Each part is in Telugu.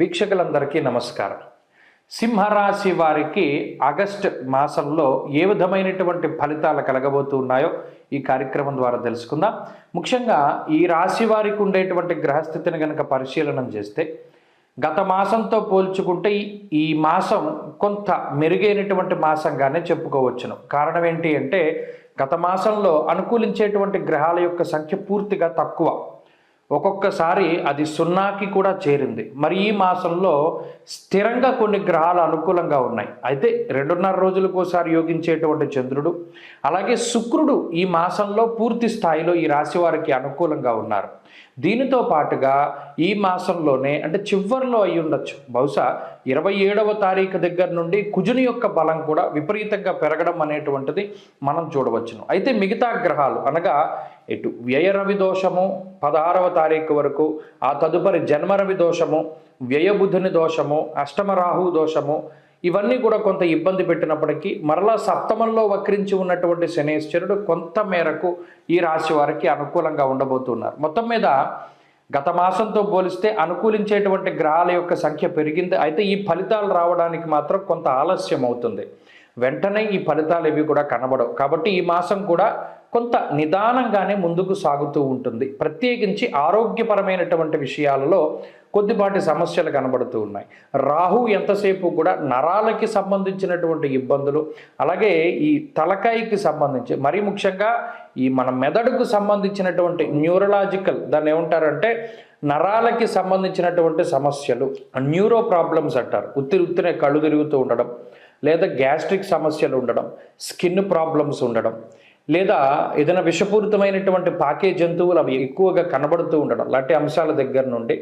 వీక్షకులందరికీ నమస్కారం. సింహరాశి వారికి ఆగస్ట్ మాసంలో ఏ విధమైనటువంటి ఫలితాలు కలగబోతున్నాయో ఈ కార్యక్రమం ద్వారా తెలుసుకుందాం. ముఖ్యంగా ఈ రాశి వారికి ఉండేటువంటి గ్రహస్థితిని కనుక పరిశీలన చేస్తే గత మాసంతో పోల్చుకుంటే ఈ మాసం కొంత మెరుగైనటువంటి మాసంగానే చెప్పుకోవచ్చును. కారణం ఏంటి అంటే గత మాసంలో అనుకూలించేటువంటి గ్రహాల యొక్క సంఖ్య పూర్తిగా తక్కువ. ఒక్కొక్కసారి అది సున్నాకి కూడా చేరింది. మరి ఈ మాసంలో స్థిరంగా కొన్ని గ్రహాలు అనుకూలంగా ఉన్నాయి. అయితే రెండున్నర రోజులకోసారి యోగించేటువంటి చంద్రుడు అలాగే శుక్రుడు ఈ మాసంలో పూర్తి స్థాయిలో ఈ రాశి వారికి అనుకూలంగా ఉన్నారు. దీనితో పాటుగా ఈ మాసంలోనే అంటే చివరిలో అయి ఉండొచ్చు. బహుశా ఇరవై ఏడవ తారీఖు దగ్గర నుండి కుజుని యొక్క బలం కూడా విపరీతంగా పెరగడం అనేటువంటిది మనం చూడవచ్చును. అయితే మిగతా గ్రహాలు అనగా ఇటు వ్యయ రవి దోషము పదహారవ తారీఖు వరకు ఆ తదుపరి జన్మరవి దోషము వ్యయబుధుని దోషము అష్టమరాహు దోషము ఇవన్నీ కూడా కొంత ఇబ్బంది పెట్టినప్పటికీ మరలా సప్తమంలో వక్రించి ఉన్నటువంటి శనేశ్వరుడు కొంత మేరకు ఈ రాశి వారికి అనుకూలంగా ఉండబోతున్నారు. మొత్తం మీద గత మాసంతో పోలిస్తే అనుకూలించేటువంటి గ్రహాల యొక్క సంఖ్య పెరిగింది. అయితే ఈ ఫలితాలు రావడానికి మాత్రం కొంత ఆలస్యం అవుతుంది వెంటనే ఈ ఫలితాలు ఇవి కూడా కనబడవు. కాబట్టి ఈ మాసం కూడా కొంత నిదానంగానే ముందుకు సాగుతూ ఉంటుంది. ప్రత్యేకించి ఆరోగ్యపరమైనటువంటి విషయాలలో కొద్దిపాటి సమస్యలు కనబడుతూ ఉన్నాయి. రాహు ఎంతసేపు కూడా నరాలకి సంబంధించినటువంటి ఇబ్బందులు అలాగే ఈ తలకాయకి సంబంధించి మరీ ముఖ్యంగా ఈ మన మెదడుకు సంబంధించినటువంటి న్యూరలాజికల్ దాన్ని ఏమంటారంటే నరాలకి సంబంధించినటువంటి సమస్యలు న్యూరో ప్రాబ్లమ్స్ అంటారు. ఉత్తిరి ఉత్తినే కళ్ళు తిరుగుతూ ఉండడం లేదా గ్యాస్ట్రిక్ సమస్యలు ఉండడం స్కిన్ ప్రాబ్లమ్స్ ఉండడం లేదా ఏదైనా విషపూరితమైనటువంటి పాకే జంతువులు అవి ఎక్కువగా కనబడుతూ ఉండడం లాంటి అంశాల దగ్గర నుండి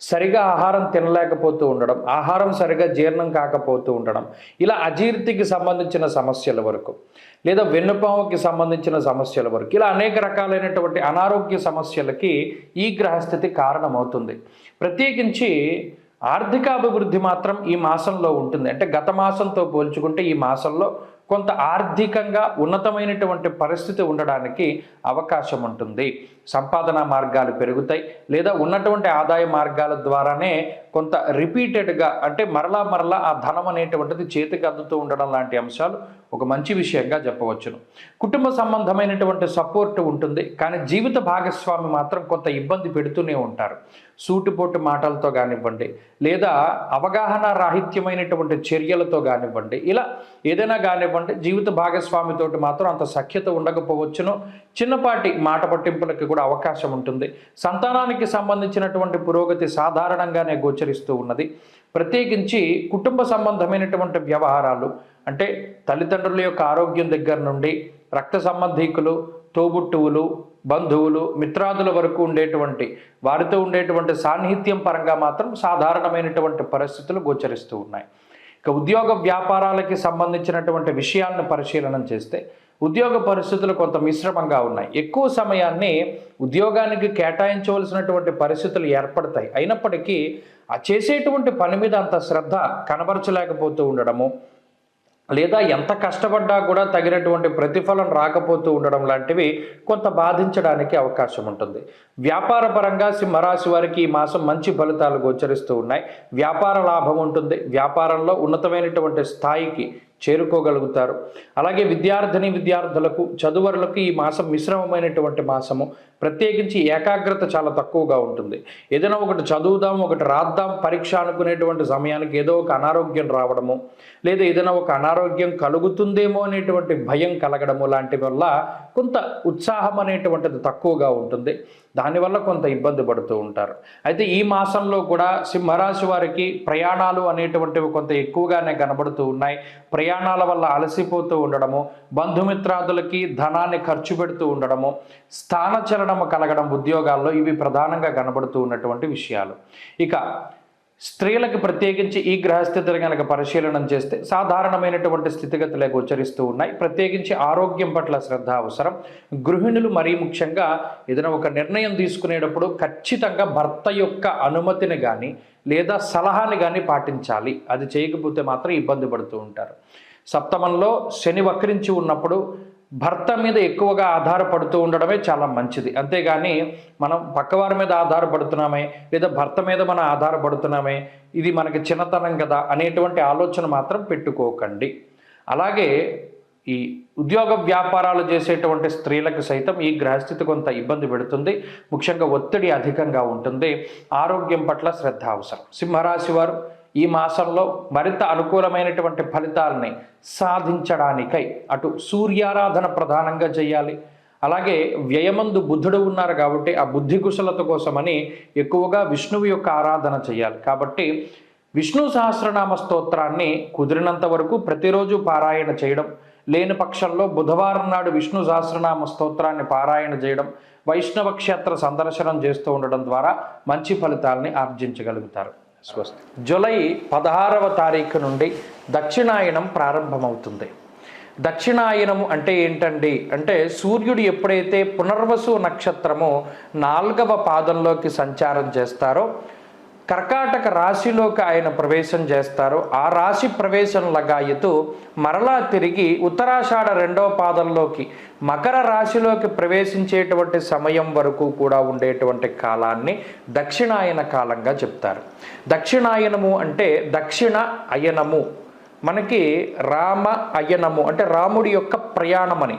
సరిగా ఆహారం తినలేకపోతూ ఉండడం ఆహారం సరిగా జీర్ణం కాకపోతూ ఉండడం ఇలా అజీర్తికి సంబంధించిన సమస్యల వరకు లేదా వెన్నుపాముకి సంబంధించిన సమస్యల వరకు ఇలా అనేక రకాలైనటువంటి అనారోగ్య సమస్యలకి ఈ గ్రహస్థితి కారణమవుతుంది. ప్రత్యేకించి ఆర్థికాభివృద్ధి మాత్రం ఈ మాసంలో ఉంటుంది. అంటే గత మాసంతో పోల్చుకుంటే ఈ మాసంలో కొంత ఆర్థికంగా ఉన్నతమైనటువంటి పరిస్థితి ఉండడానికి అవకాశం ఉంటుంది. సంపాదన మార్గాలు పెరుగుతాయి. లేదా ఉన్నటువంటి ఆదాయ మార్గాల ద్వారానే కొంత రిపీటెడ్గా అంటే మరలా మరలా ఆ ధనం అనేటువంటిది చేతికి అందుతూ ఉండడం లాంటి అంశాలు ఒక మంచి విషయంగా చెప్పవచ్చును. కుటుంబ సంబంధమైనటువంటి సపోర్ట్ ఉంటుంది కానీ జీవిత భాగస్వామి మాత్రం కొంత ఇబ్బంది పెడుతూనే ఉంటారు. సూటిపోటు మాటలతో కానివ్వండి లేదా అవగాహన రాహిత్యమైనటువంటి చర్యలతో కానివ్వండి ఇలా ఏదైనా కానివ్వండి జీవిత భాగస్వామితోటి మాత్రం అంత సఖ్యత ఉండకపోవచ్చును. చిన్నపాటి మాట పట్టింపులకు కూడా అవకాశం ఉంటుంది. సంతానానికి సంబంధించినటువంటి పురోగతి సాధారణంగానే గోచరిస్తూ ఉన్నది. ప్రత్యేకించి కుటుంబ సంబంధమైనటువంటి వ్యవహారాలు అంటే తల్లిదండ్రుల యొక్క ఆరోగ్యం దగ్గర నుండి రక్త సంబంధీకులు తోబుట్టువులు బంధువులు మిత్రాదుల వరకు ఉండేటువంటి వారితో ఉండేటువంటి సాన్నిహిత్యం పరంగా మాత్రం సాధారణమైనటువంటి పరిస్థితులు గోచరిస్తూ ఉన్నాయి. ఇక ఉద్యోగ వ్యాపారాలకి సంబంధించినటువంటి విషయాలను పరిశీలన చేస్తే ఉద్యోగ పరిస్థితులు కొంత మిశ్రమంగా ఉన్నాయి. ఎక్కువ సమయాన్ని ఉద్యోగానికి కేటాయించవలసినటువంటి పరిస్థితులు ఏర్పడతాయి. అయినప్పటికీ ఆ చేసేటువంటి పని మీద అంత శ్రద్ధ కనబరచలేకపోతూ ఉండడము లేదా ఎంత కష్టపడ్డా కూడా తగినటువంటి ప్రతిఫలం రాకపోతూ ఉండడం లాంటివి కొంత బాధించడానికి అవకాశం ఉంటుంది. వ్యాపార పరంగా సింహరాశి వారికి ఈ మాసం మంచి ఫలితాలు గోచరిస్తూ ఉన్నాయి. వ్యాపార లాభం ఉంటుంది. వ్యాపారంలో ఉన్నతమైనటువంటి స్థాయికి చేరుకోగలుగుతారు. అలాగే విద్యార్థిని విద్యార్థులకు చదువరులకు ఈ మాసం మిశ్రమమైనటువంటి మాసము ప్రత్యేకించి ఏకాగ్రత చాలా తక్కువగా ఉంటుంది. ఏదైనా ఒకటి చదువుదాం ఒకటి రాద్దాం పరీక్ష అనుకునేటువంటి సమయానికి ఏదో ఒక అనారోగ్యం రావడము లేదా ఏదైనా ఒక అనారోగ్యం కలుగుతుందేమో అనేటువంటి భయం కలగడము లాంటి వల్ల కొంత ఉత్సాహం అనేటువంటిది తక్కువగా ఉంటుంది. దానివల్ల కొంత ఇబ్బంది పడుతూ ఉంటారు. అయితే ఈ మాసంలో కూడా సింహరాశి వారికి ప్రయాణాలు అనేటువంటివి కొంత ఎక్కువగానే కనబడుతూ ఉన్నాయి. ప్రయాణాల వల్ల అలసిపోతూ ఉండడము బంధుమిత్రాదులకి ధనాన్ని ఖర్చు పెడుతూ ఉండడము స్థానచలనము కలగడం ఉద్యోగాల్లో ఇవి ప్రధానంగా కనబడుతూ ఉన్నటువంటి విషయాలు. ఇక స్త్రీలకు ప్రత్యేకించి ఈ గ్రహస్థితులు కనుక పరిశీలనం చేస్తే సాధారణమైనటువంటి స్థితిగతులకు గోచరిస్తూ ఉన్నాయి. ప్రత్యేకించి ఆరోగ్యం పట్ల శ్రద్ధ అవసరం. గృహిణులు మరీ ముఖ్యంగా ఏదైనా ఒక నిర్ణయం తీసుకునేటప్పుడు ఖచ్చితంగా భర్త యొక్క అనుమతిని కానీ లేదా సలహాని కానీ పాటించాలి. అది చేయకపోతే మాత్రం ఇబ్బంది పడుతూ ఉంటారు. సప్తమంలో శని వక్రించి ఉన్నప్పుడు భర్త మీద ఎక్కువగా ఆధారపడుతూ ఉండడమే చాలా మంచిది. అంతేగాని మనం పక్కవారి మీద ఆధారపడుతున్నామే లేదా భర్త మీద మనం ఆధారపడుతున్నామే ఇది మనకి చిన్నతనం కదా అనేటువంటి ఆలోచన మాత్రం పెట్టుకోకండి. అలాగే ఈ ఉద్యోగ వ్యాపారాలు చేసేటువంటి స్త్రీలకు సైతం ఈ గ్రహస్థితి కొంత ఇబ్బంది పెడుతుంది. ముఖ్యంగా ఒత్తిడి అధికంగా ఉంటుంది. ఆరోగ్యం పట్ల శ్రద్ధ అవసరం. సింహరాశి వారు ఈ మాసంలో మరింత అనుకూలమైనటువంటి ఫలితాలని సాధించడానికై అటు సూర్యారాధన ప్రధానంగా చేయాలి. అలాగే వ్యయమందు బుద్ధుడు ఉన్నారు కాబట్టి ఆ బుద్ధి కుశలత కోసమని ఎక్కువగా విష్ణువు యొక్క ఆరాధన చేయాలి. కాబట్టి విష్ణు సహస్రనామ స్తోత్రాన్ని కుదిరినంత వరకు ప్రతిరోజు పారాయణ చేయడం లేని పక్షంలో బుధవారం నాడు విష్ణు సహస్రనామ స్తోత్రాన్ని పారాయణ చేయడం వైష్ణవ క్షేత్ర సందర్శనం చేస్తూ ఉండడం ద్వారా మంచి ఫలితాలని ఆర్జించగలుగుతారు. స్వస్తి. జూలై పదహారవ తారీఖు నుండి దక్షిణాయనం ప్రారంభమవుతుంది. దక్షిణాయనము అంటే ఏంటండి? అంటే సూర్యుడు ఎప్పుడైతే పునర్వసు నక్షత్రము నాలుగవ పాదంలోకి సంచారం చేస్తారో కర్కాటక రాశిలోకి ఆయన ప్రవేశం చేస్తారు. ఆ రాశి ప్రవేశం లగాయతూ మరలా తిరిగి ఉత్తరాషాఢ రెండో పాదంలోకి మకర రాశిలోకి ప్రవేశించేటువంటి సమయం వరకు కూడా ఉండేటువంటి కాలాన్ని దక్షిణాయన కాలంగా చెప్తారు. దక్షిణాయనము అంటే దక్షిణ అయనము. మనకి రామ అయనము అంటే రాముడి యొక్క ప్రయాణమని.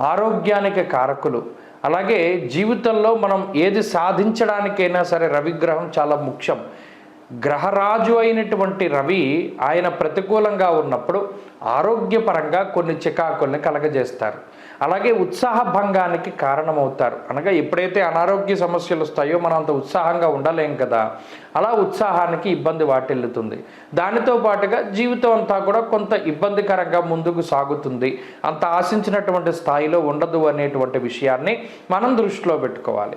ఆరోగ్యానికి కారకులు. అలాగే జీవితంలో మనం ఏది సాధించడానికైనా సరే రవిగ్రహం చాలా ముఖ్యం. గ్రహరాజు అయినటువంటి రవి ఆయన ప్రతికూలంగా ఉన్నప్పుడు ఆరోగ్యపరంగా కొన్ని చికాకుల్ని కలగజేస్తారు. అలాగే ఉత్సాహ భంగానికి కారణమవుతారు. అనగా ఎప్పుడైతే అనారోగ్య సమస్యలు వస్తాయో మనం అంత ఉత్సాహంగా ఉండలేం కదా. అలా ఉత్సాహానికి ఇబ్బంది వాటిల్లుతుంది. దానితో పాటుగా జీవితం అంతా కూడా కొంత ఇబ్బందికరంగా ముందుకు సాగుతుంది. అంత ఆశించినటువంటి స్థాయిలో ఉండదు అనేటువంటి విషయాన్ని మనం దృష్టిలో పెట్టుకోవాలి.